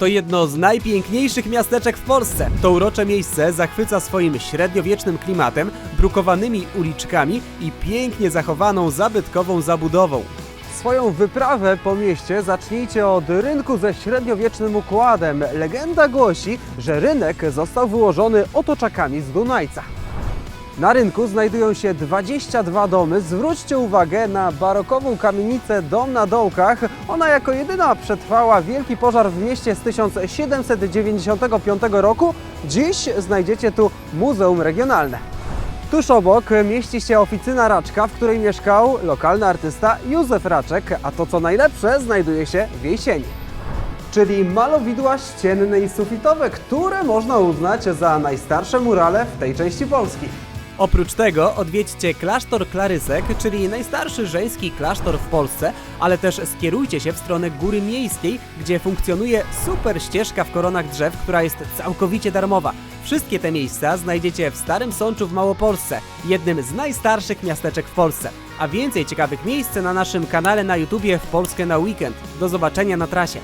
To jedno z najpiękniejszych miasteczek w Polsce. To urocze miejsce zachwyca swoim średniowiecznym klimatem, brukowanymi uliczkami i pięknie zachowaną zabytkową zabudową. Swoją wyprawę po mieście zacznijcie od rynku ze średniowiecznym układem. Legenda głosi, że rynek został wyłożony otoczakami z Dunajca. Na rynku znajdują się 22 domy. Zwróćcie uwagę na barokową kamienicę Dom na Dołkach. Ona jako jedyna przetrwała wielki pożar w mieście z 1795 roku. Dziś znajdziecie tu Muzeum Regionalne. Tuż obok mieści się oficyna Raczka, w której mieszkał lokalny artysta Józef Raczek, a to co najlepsze znajduje się w jesieni czyli malowidła ścienne i sufitowe, które można uznać za najstarsze murale w tej części Polski. Oprócz tego odwiedźcie klasztor Klarysek, czyli najstarszy żeński klasztor w Polsce, ale też skierujcie się w stronę Góry Miejskiej, gdzie funkcjonuje super ścieżka w koronach drzew, która jest całkowicie darmowa. Wszystkie te miejsca znajdziecie w Starym Sączu w Małopolsce, jednym z najstarszych miasteczek w Polsce. A więcej ciekawych miejsc na naszym kanale na YouTubie w Polskę na weekend. Do zobaczenia na trasie.